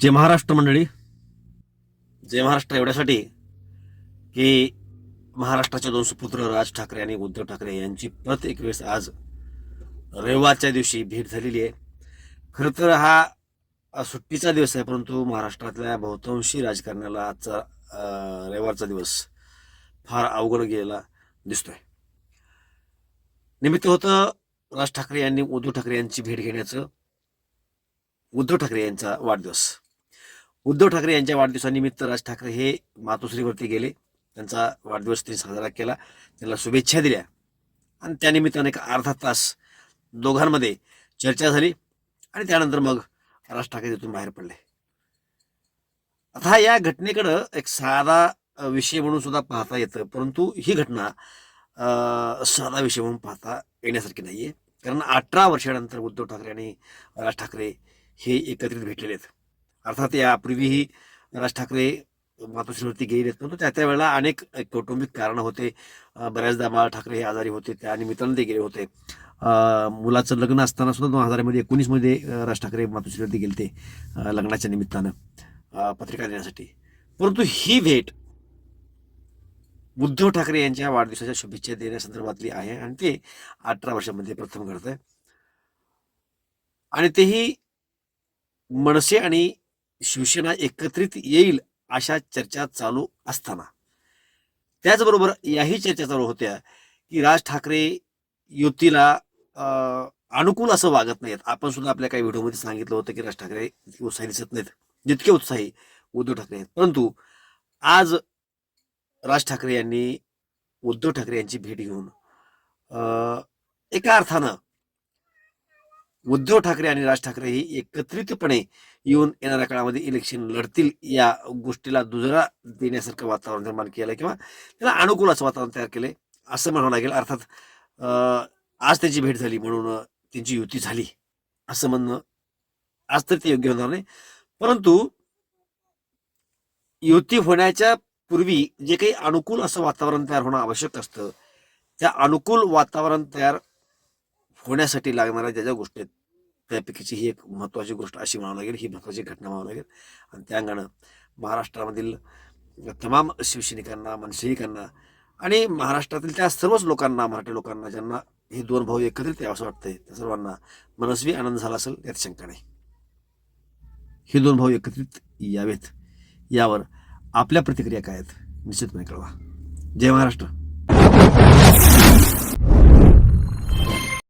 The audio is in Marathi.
जय महाराष्ट्र मंडळी. जय महाराष्ट्र एवढ्यासाठी की महाराष्ट्राचे दोन सुपुत्र राज ठाकरे आणि उद्धव ठाकरे यांची परत एक वेळेस आज रविवारच्या दिवशी भेट झालेली आहे. खरं तर हा सुट्टीचा दिवस आहे परंतु महाराष्ट्रातल्या बहुतांशी राजकारण्याला आजचा रविवारचा दिवस फार अवघड गेलेला दिसतोय. निमित्त होतं राज ठाकरे यांनी उद्धव ठाकरे यांची भेट घेण्याचं उद्धव ठाकरे यांचा वाढदिवस. उद्धव ठाकरे यांच्या वाढदिवसानिमित्त राज ठाकरे हे मातोश्रीवरती गेले. त्यांचा वाढदिवस त्यांनी साजरा केला. त्यांना शुभेच्छा दिल्या. आणि त्यानिमित्ताने एक अर्धा तास दोघांमध्ये चर्चा झाली. आणि त्यानंतर मग राज ठाकरे तिथून बाहेर पडले. आता या घटनेकडं एक साधा विषय म्हणून सुद्धा पाहता येतं. परंतु ही घटना साधा विषय म्हणून पाहता येण्यासारखी नाहीये. कारण अठरा वर्षानंतर उद्धव ठाकरे आणि राज ठाकरे हे एकत्रित भेटलेले आहेत. अर्थात यापूर्वीही राज ठाकरे मातोश्रीवरती गेले परंतु त्या त्या वेळेला अनेक कौटुंबिक कारणं होते. बऱ्याचदा बाळा ठाकरे हे आजारी होते. त्या निमित्तानं ते गेले होते. मुलाचं लग्न असताना सुद्धा दोन हजारमध्ये एकोणीसमध्ये राज ठाकरे मातोश्रीवरती गेले ते लग्नाच्या निमित्तानं पत्रिका देण्यासाठी परंतु ही भेट उद्धव ठाकरे यांच्या वाढदिवसाच्या शुभेच्छा देण्यासंदर्भातली आहे आणि ते अठरा वर्षामध्ये प्रथम घडत आहे आणि तेही मनसे आणि शिवसेना एकत्रित येईल अशा चर्चा चालू असताना. त्याचबरोबर याही चर्चा चालू होत्या की राज ठाकरे युतीला अनुकूल असं वागत नाहीत. आपण सुद्धा आपल्या काही व्हिडिओमध्ये सांगितलं होतं की राज ठाकरे उत्साही दिसत नाहीत. जितके उत्साही उद्धव ठाकरे आहेत. परंतु आज राज ठाकरे यांनी उद्धव ठाकरे यांची भेट घेऊन अं, एका अर्थानं उद्धव ठाकरे आणि राज ठाकरे ही एकत्रितपणे येऊन येणाऱ्या काळामध्ये इलेक्शन लढतील या गोष्टीला दुजरा देण्यासारखं वातावरण निर्माण केलं किंवा त्याला अनुकूल असं वातावरण तयार केलंय असं म्हणावं लागेल. अर्थात आज त्यांची भेट झाली म्हणून त्यांची युती झाली असं म्हणणं आज तर ते योग्य होणार नाही. परंतु युती होण्याच्या पूर्वी जे काही अनुकूल असं वातावरण तयार होणं आवश्यक असतं त्या अनुकूल वातावरण तयार होण्यासाठी लागणाऱ्या ज्या ज्या गोष्टी आहेत त्यापैकीची ही एक महत्त्वाची गोष्ट अशी म्हणावं लागेल ही महत्त्वाची घटना म्हणावं लागेल. आणि त्या अंगानं महाराष्ट्रामधील तमाम शिवसैनिकांना मनसैनिकांना आणि महाराष्ट्रातील त्या सर्वच लोकांना मराठी लोकांना ज्यांना हे दोन भाऊ एकत्रित यावं असं वाटतंय त्या सर्वांना मनस्वी आनंद झाला असेल यात शंका नाही. हे दोन भाऊ एकत्रित यावेत. यावर आपल्या प्रतिक्रिया काय आहेत निश्चितपणे कळवा. जय महाराष्ट्र.